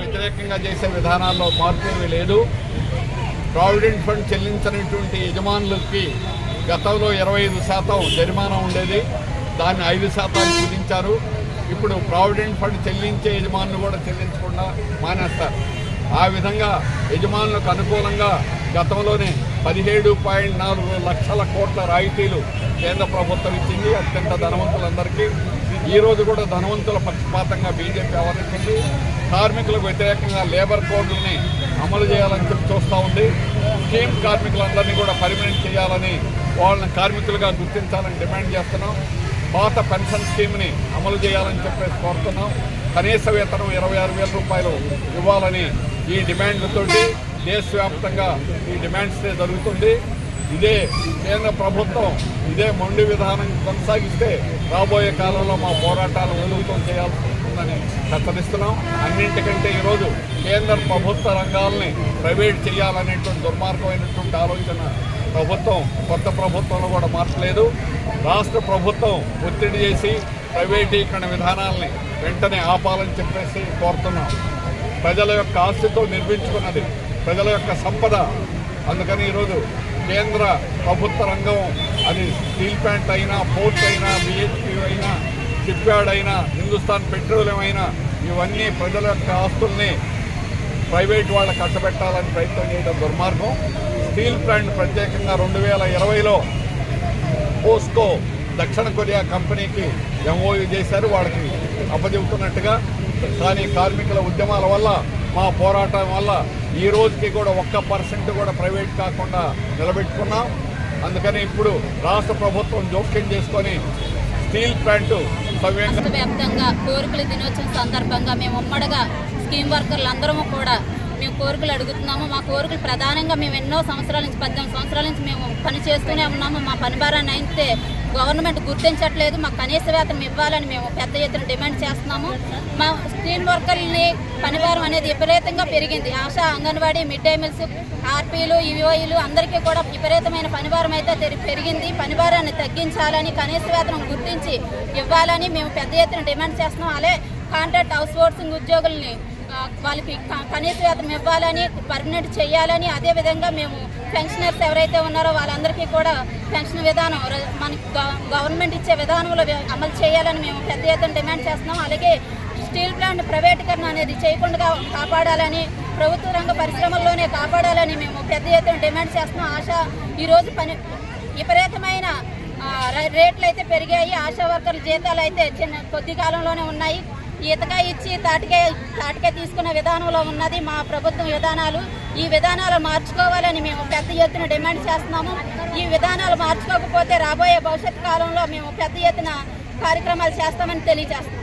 వ్యతిరేకంగా చేసే విధానాల్లో మార్పు ఏమీ లేదు ప్రావిడెంట్ ఫండ్ చెల్లించినటువంటి యజమానులకి గతంలో ఇరవై ఐదు శాతం జరిమానా ఉండేది. దాన్ని ఐదు శాతానికి కుదించారు. ఇప్పుడు ప్రావిడెంట్ ఫండ్ చెల్లించే యజమానులు కూడా చెల్లించకుండా మానేస్తారు. ఆ విధంగా యజమానులకు అనుకూలంగా గతంలోనే పదిహేడు పాయింట్ నాలుగు లక్షల కోట్ల రాయితీలు కేంద్ర ప్రభుత్వం ఇచ్చింది. అత్యంత ధనవంతులందరికీ ఈరోజు కూడా ధనవంతుల పక్షపాతంగా బీజేపీ వ్యవహరిస్తుంది కార్మికులకు వ్యతిరేకంగా లేబర్ కోడ్లని అమలు చేయాలని చెప్పి చూస్తూ ఉంది. స్కీమ్ కార్మికులందరినీ కూడా పర్మనెంట్ చేయాలని వాళ్ళని కార్మికులుగా గుర్తించాలని డిమాండ్ చేస్తున్నాం. పాత పెన్షన్ స్కీమ్ని అమలు చేయాలని చెప్పేసి కోరుతున్నాం. కనీస వేతనం ఇరవై ఆరు వేల రూపాయలు ఇవ్వాలని ఈ డిమాండ్లతోటి దేశవ్యాప్తంగా ఈ డిమాండ్స్ జరుగుతుంది. ఇదే కేంద్ర ప్రభుత్వం ఇదే మొండి విధానం కొనసాగిస్తే రాబోయే కాలంలో మా పోరాటాలు ఉధృతం చేయాల్సి ఉంటుందని హెచ్చరిస్తున్నాం. అన్నింటికంటే ఈరోజు కేంద్ర ప్రభుత్వ రంగాల్ని ప్రైవేట్ చేయాలనేటువంటి దుర్మార్గమైనటువంటి ఆలోచన ప్రభుత్వం కొత్త ప్రభుత్వంలో కూడా మార్చలేదు. రాష్ట్ర ప్రభుత్వం ఒత్తిడి చేసి ప్రైవేటీకరణ విధానాల్ని వెంటనే ఆపాలని చెప్పేసి కోరుతున్నాం. ప్రజల యొక్క ఆస్తితో నిర్మించుకున్నది ప్రజల యొక్క సంపద. అందుకని ఈరోజు కేంద్ర ప్రభుత్వ రంగం అది స్టీల్ ప్లాంట్ అయినా పోర్ట్ అయినా బిహెచ్పి అయినా షిప్యార్డ్ అయినా హిందుస్థాన్ పెట్రోలియం అయినా ఇవన్నీ ప్రజల యొక్క ఆస్తుల్ని ప్రైవేట్ వాళ్ళ కట్టబెట్టాలని ప్రయత్నం చేయడం దుర్మార్గం. స్టీల్ ప్లాంట్ ప్రత్యేకంగా రెండు వేల ఇరవైలో పోస్కో దక్షిణ కొరియా కంపెనీకి ఎంఓయూ చేశారు. వాళ్ళకి అప్పచెబుతున్నట్టుగా కానీ కార్మికుల ఉద్యమాల వల్ల మా పోరాటం వల్ల ఈ రోజుకి కూడా ఒక్క పర్సెంట్ కూడా ప్రైవేట్ కాకుండా నిలబెట్టుకున్నాం. అందుకని ఇప్పుడు రాష్ట్ర ప్రభుత్వం జోక్యం చేసుకొని స్టీల్ ప్లాంట్ రాష్ట్ర వ్యాప్తంగా కోరికల దినోత్సవం సందర్భంగా మేము ఉమ్మడిగా స్కీమ్ వర్కర్లు అందరము కూడా మేము కోరికలు అడుగుతున్నాము. మా కోరికలు ప్రధానంగా మేము ఎన్నో సంవత్సరాల నుంచి పద్దెనిమిది సంవత్సరాల నుంచి మేము పని చేస్తూనే ఉన్నాము. మా పని భారాన్ని అయితే గవర్నమెంట్ గుర్తించట్లేదు మా కనీస వేతనం ఇవ్వాలని మేము పెద్ద ఎత్తున డిమాండ్ చేస్తున్నాము. మా స్కీమ్ వర్కర్లని పనిభారం అనేది విపరీతంగా పెరిగింది. Asha Anganwadi mid day meals ఆర్పీలు ఈఓఈలు అందరికీ కూడా విపరీతమైన పనిభారం అయితే పెరిగింది. పనిభారాన్ని తగ్గించాలని కనీస వేతనం గుర్తించి ఇవ్వాలని మేము పెద్ద ఎత్తున డిమాండ్ చేస్తున్నాం. అలాగే కాంట్రాక్ట్ అవుట్ సోర్సింగ్ ఉద్యోగుల్ని వాళ్ళకి కనీస వేతనం ఇవ్వాలని పర్మనెంట్ చేయాలని అదేవిధంగా మేము పెన్షనర్స్ ఎవరైతే ఉన్నారో వాళ్ళందరికీ కూడా పెన్షన్ విధానం మనకి గవర్నమెంట్ ఇచ్చే విధానంలో అమలు చేయాలని మేము పెద్ద ఎత్తున డిమాండ్ చేస్తున్నాం. అలాగే స్టీల్ ప్లాంట్ ప్రైవేటీకరణ అనేది చేయకుండా కాపాడాలని ప్రభుత్వ రంగ పరిశ్రమల్లోనే కాపాడాలని మేము పెద్ద ఎత్తున డిమాండ్ చేస్తున్నాం. ఆశ ఈరోజు పని విపరీతమైన రేట్లు అయితే పెరిగాయి. ఆశా వర్కర్ల జీతాలు అయితే చిన్న కొద్ది కాలంలోనే ఉన్నాయి. ఈతకాయ ఇచ్చి తాటికాయ తాటికాయ తీసుకున్న విధానంలో ఉన్నది మా ప్రభుత్వం విధానాలు. ఈ విధానాలు మార్చుకోవాలని మేము పెద్ద ఎత్తున డిమాండ్ చేస్తున్నాము. ఈ విధానాలు మార్చుకోకపోతే రాబోయే భవిష్యత్ కాలంలో మేము పెద్ద ఎత్తున కార్యక్రమాలు చేస్తామని తెలియజేస్తున్నాం.